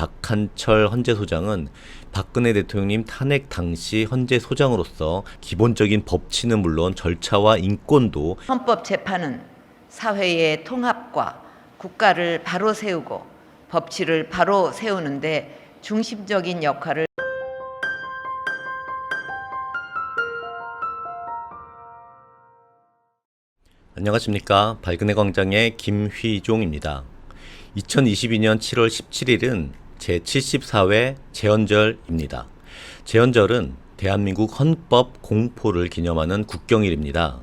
박한철 헌재 소장은 박근혜 대통령님 탄핵 당시 헌재 소장으로서 기본적인 법치는 물론 절차와 인권도 헌법 재판은 사회의 통합과 국가를 바로 세우고 법치를 바로 세우는데 중심적인 역할을 안녕하십니까 발근의 광장의 김휘종입니다. 2022년 7월 17일은 제74회 재헌절입니다. 재헌절은 대한민국 헌법 공포를 기념하는 국경일입니다.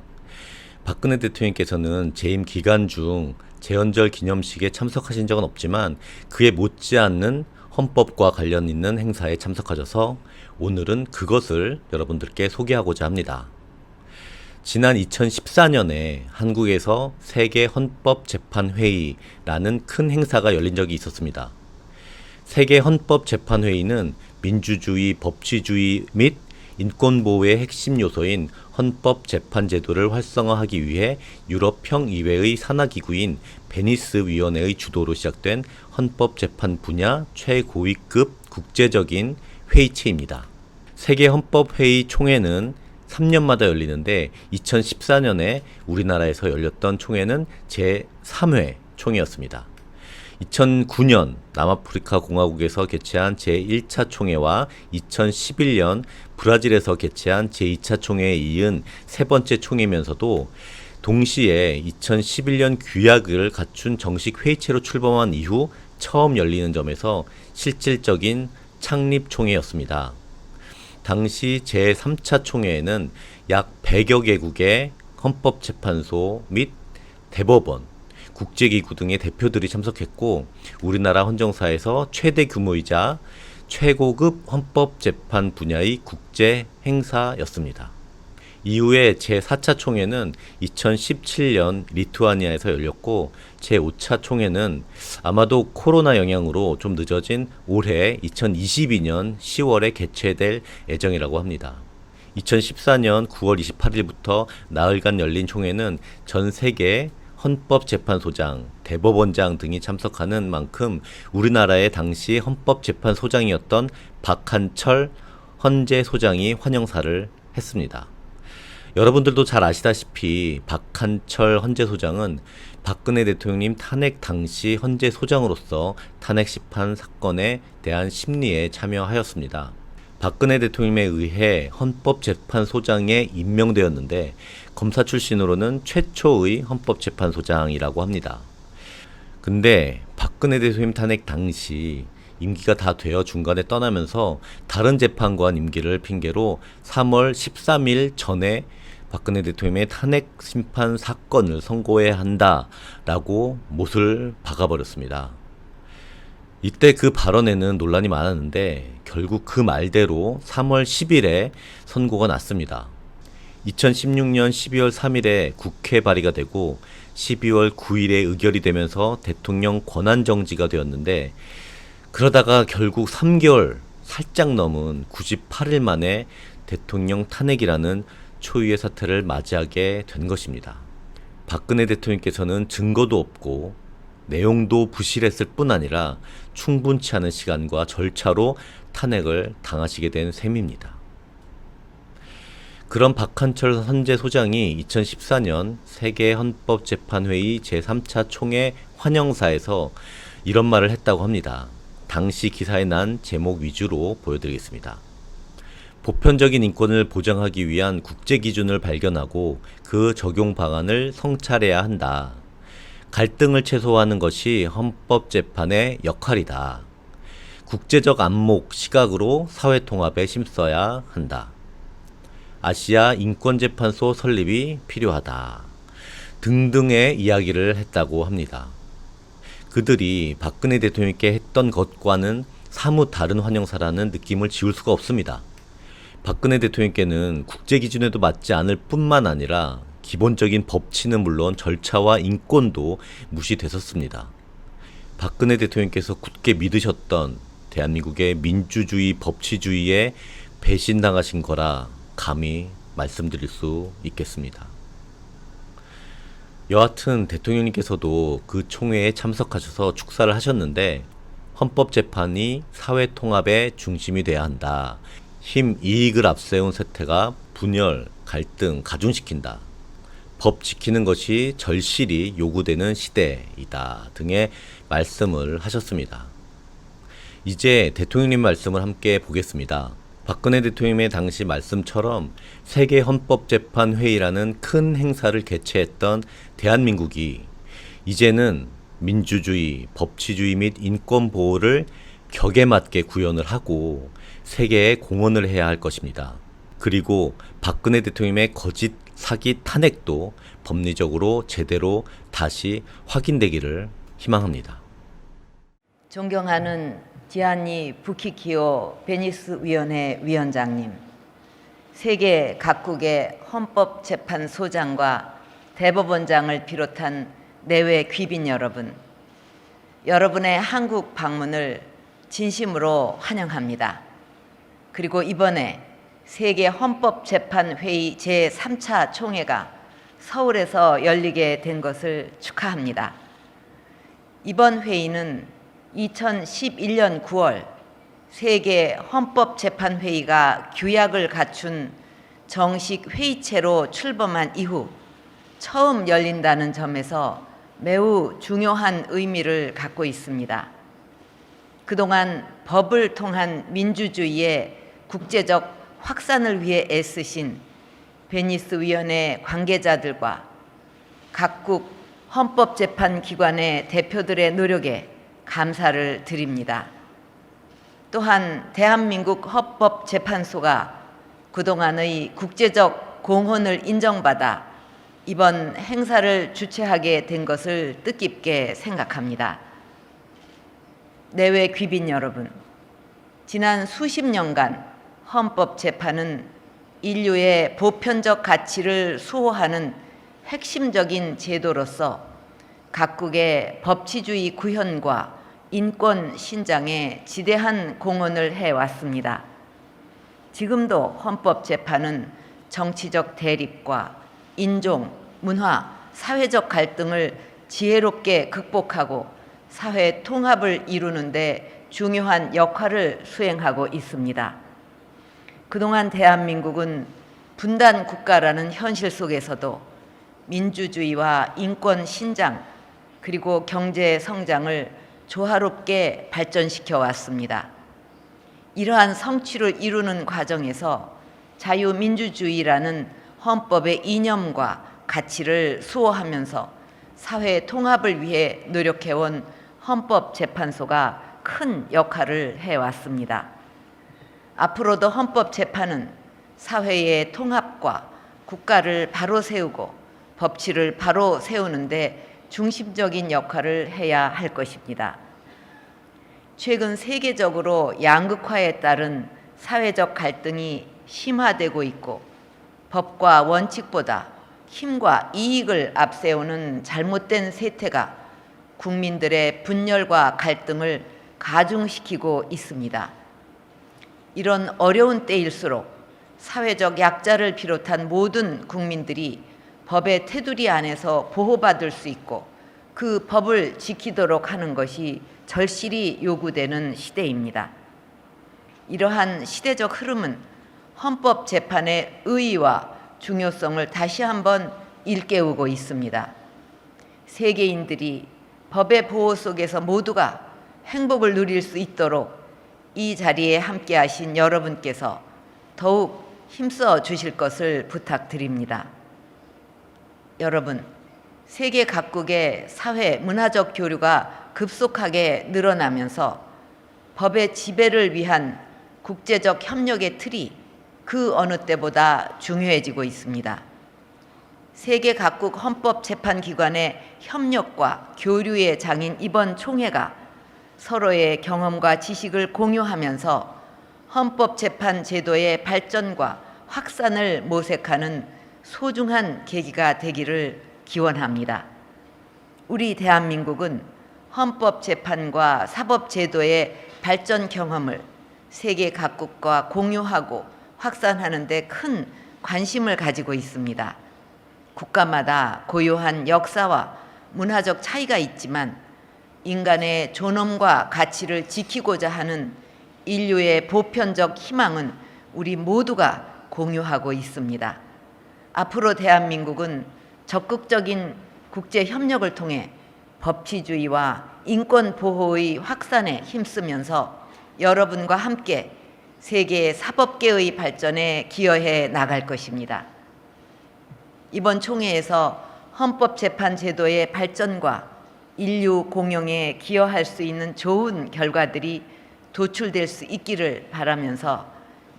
박근혜 대통령께서는 재임 기간 중 재헌절 기념식에 참석하신 적은 없지만 그에 못지않는 헌법과 관련 있는 행사에 참석하셔서 오늘은 그것을 여러분들께 소개하고자 합니다. 지난 2014년에 한국에서 세계 헌법 재판 회의라는 큰 행사가 열린 적이 있었습니다. 세계 헌법 재판 회의는 민주주의, 법치주의 및 인권 보호의 핵심 요소인 헌법 재판 제도를 활성화하기 위해 유럽 평의회의 산하 기구인 베니스 위원회의 주도로 시작된 헌법 재판 분야 최고위급 국제적인 회의체입니다. 세계 헌법 회의 총회는 3년마다 열리는데 2014년에 우리나라에서 열렸던 총회는 제3회 총회였습니다. 2009년 남아프리카 공화국에서 개최한 제1차 총회와 2011년 브라질에서 개최한 제2차 총회에 이은 세 번째 총회면서도 동시에 2011년 규약을 갖춘 정식 회의체로 출범한 이후 처음 열리는 점에서 실질적인 창립 총회였습니다. 당시 제3차 총회에는 약 100여 개국의 헌법재판소 및 대법원, 국제기구 등의 대표들이 참석했고 우리나라 헌정사에서 최대 규모이자 최고급 헌법재판 분야의 국제 행사였습니다. 이후에 제4차 총회는 2017년 리투아니아에서 열렸고 제5차 총회는 아마도 코로나 영향으로 좀 늦어진 올해 2022년 10월에 개최될 예정이라고 합니다. 2014년 9월 28일부터 나흘간 열린 총회는 전 세계 헌법재판소장, 대법원장 등이 참석하는 만큼 우리나라의 당시 헌법재판소장이었던 박한철 헌재 소장이 환영사를 했습니다. 여러분들도 잘 아시다시피 박한철 헌재 소장은 박근혜 대통령님 탄핵 당시 헌재 소장으로서 탄핵 심판 사건에 대한 심리에 참여하였습니다. 박근혜 대통령에 의해 헌법재판소장에 임명되었는데 검사 출신으로는 최초의 헌법재판소장이라고 합니다. 근데 박근혜 대통령 탄핵 당시 임기가 다 되어 중간에 떠나면서 다른 재판관 임기를 핑계로 3월 13일 전에 박근혜 대통령의 탄핵 심판 사건을 선고해야 한다라고 못을 박아버렸습니다. 이때 그 발언에는 논란이 많았는데 결국 그 말대로 3월 10일에 선고가 났습니다. 2016년 12월 3일에 국회 발의가 되고 12월 9일에 의결이 되면서 대통령 권한 정지가 되었는데 그러다가 결국 3개월 살짝 넘은 98일 만에 대통령 탄핵이라는 초유의 사태를 맞이하게 된 것입니다. 박근혜 대통령께서는 증거도 없고 내용도 부실했을 뿐 아니라 충분치 않은 시간과 절차로 탄핵을 당하시게 된 셈입니다. 그런 박한철 헌재 소장이 2014년 세계 헌법재판회의 제3차 총회 환영사에서 이런 말을 했다고 합니다. 당시 기사에 난 제목 위주로 보여드리겠습니다. 보편적인 인권을 보장하기 위한 국제 기준을 발견하고 그 적용 방안을 성찰해야 한다. 갈등을 최소화하는 것이 헌법재판의 역할이다. 국제적 안목, 시각으로 사회 통합에 힘써야 한다. 아시아 인권재판소 설립이 필요하다. 등등의 이야기를 했다고 합니다. 그들이 박근혜 대통령께 했던 것과는 사뭇 다른 환영사라는 느낌을 지울 수가 없습니다. 박근혜 대통령께는 국제 기준에도 맞지 않을 뿐만 아니라 기본적인 법치는 물론 절차와 인권도 무시됐었습니다. 박근혜 대통령께서 굳게 믿으셨던 대한민국의 민주주의, 법치주의에 배신당하신 거라 감히 말씀드릴 수 있겠습니다. 여하튼 대통령님께서도 그 총회에 참석하셔서 축사를 하셨는데 헌법재판이 사회 통합의 중심이 돼야 한다. 힘 이익을 앞세운 세태가 분열, 갈등 가중시킨다. 법 지키는 것이 절실히 요구되는 시대이다 등의 말씀을 하셨습니다. 이제 대통령님 말씀을 함께 보겠습니다. 박근혜 대통령의 당시 말씀처럼 세계 헌법재판 회의라는 큰 행사를 개최했던 대한민국이 이제는 민주주의, 법치주의 및 인권 보호를 격에 맞게 구현을 하고 세계에 공헌을 해야 할 것입니다. 그리고 박근혜 대통령의 거짓 사기 탄핵도 법리적으로 제대로 다시 확인되기를 희망합니다. 존경하는 디아니 부키키오 베니스 위원회 위원장님, 세계 각국의 헌법재판소장과 대법원장을 비롯한 내외 귀빈 여러분, 여러분의 한국 방문을 진심으로 환영합니다. 그리고 이번에 세계 헌법재판회의 제3차 총회가 서울에서 열리게 된 것을 축하합니다. 이번 회의는 2011년 9월 세계 헌법재판회의가 규약을 갖춘 정식 회의체로 출범한 이후 처음 열린다는 점에서 매우 중요한 의미를 갖고 있습니다. 그동안 법을 통한 민주주의의 국제적 확산을 위해 애쓰신 베니스 위원회 관계자들과 각국 헌법재판 기관의 대표들의 노력에 감사를 드립니다. 또한 대한민국 헌법재판소가 그동안의 국제적 공헌을 인정받아 이번 행사를 주최하게 된 것을 뜻깊게 생각합니다. 내외 귀빈 여러분, 지난 수십 년간 헌법재판은 인류의 보편적 가치를 수호하는 핵심적인 제도로서 각국의 법치주의 구현과 인권 신장에 지대한 공헌을 해왔습니다. 지금도 헌법재판은 정치적 대립과 인종, 문화, 사회적 갈등을 지혜롭게 극복하고 사회 통합을 이루는데 중요한 역할을 수행하고 있습니다. 그동안 대한민국은 분단 국가라는 현실 속에서도 민주주의와 인권 신장 그리고 경제 성장을 조화롭게 발전시켜 왔습니다. 이러한 성취를 이루는 과정에서 자유민주주의라는 헌법의 이념과 가치를 수호하면서 사회 통합을 위해 노력해온 헌법재판소가 큰 역할을 해왔습니다. 앞으로도 헌법재판은 사회의 통합과 국가를 바로 세우고 법치를 바로 세우는데 중심적인 역할을 해야 할 것입니다. 최근 세계적으로 양극화에 따른 사회적 갈등이 심화되고 있고 법과 원칙보다 힘과 이익을 앞세우는 잘못된 세태가 국민들의 분열과 갈등을 가중시키고 있습니다. 이런 어려운 때일수록 사회적 약자를 비롯한 모든 국민들이 법의 테두리 안에서 보호받을 수 있고 그 법을 지키도록 하는 것이 절실히 요구되는 시대입니다. 이러한 시대적 흐름은 헌법 재판의 의의와 중요성을 다시 한번 일깨우고 있습니다. 세계인들이 법의 보호 속에서 모두가 행복을 누릴 수 있도록 이 자리에 함께 하신 여러분께서 더욱 힘써 주실 것을 부탁드립니다. 여러분, 세계 각국의 사회 문화적 교류가 급속하게 늘어나면서 법의 지배를 위한 국제적 협력의 틀이 그 어느 때보다 중요해지고 있습니다. 세계 각국 헌법재판기관의 협력과 교류의 장인 이번 총회가 서로의 경험과 지식을 공유하면서 헌법재판 제도의 발전과 확산을 모색하는 소중한 계기가 되기를 기원합니다. 우리 대한민국은 헌법재판과 사법제도의 발전 경험을 세계 각국과 공유하고 확산하는 데 큰 관심을 가지고 있습니다. 국가마다 고유한 역사와 문화적 차이가 있지만 인간의 존엄과 가치를 지키고자 하는 인류의 보편적 희망은 우리 모두가 공유하고 있습니다. 앞으로 대한민국은 적극적인 국제 협력을 통해 법치주의와 인권 보호의 확산에 힘쓰면서 여러분과 함께 세계 사법계의 발전에 기여해 나갈 것입니다. 이번 총회에서 헌법재판 제도의 발전과 인류 공영에 기여할 수 있는 좋은 결과들이 도출될 수 있기를 바라면서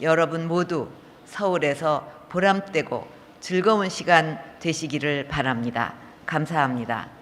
여러분 모두 서울에서 보람되고 즐거운 시간 되시기를 바랍니다. 감사합니다.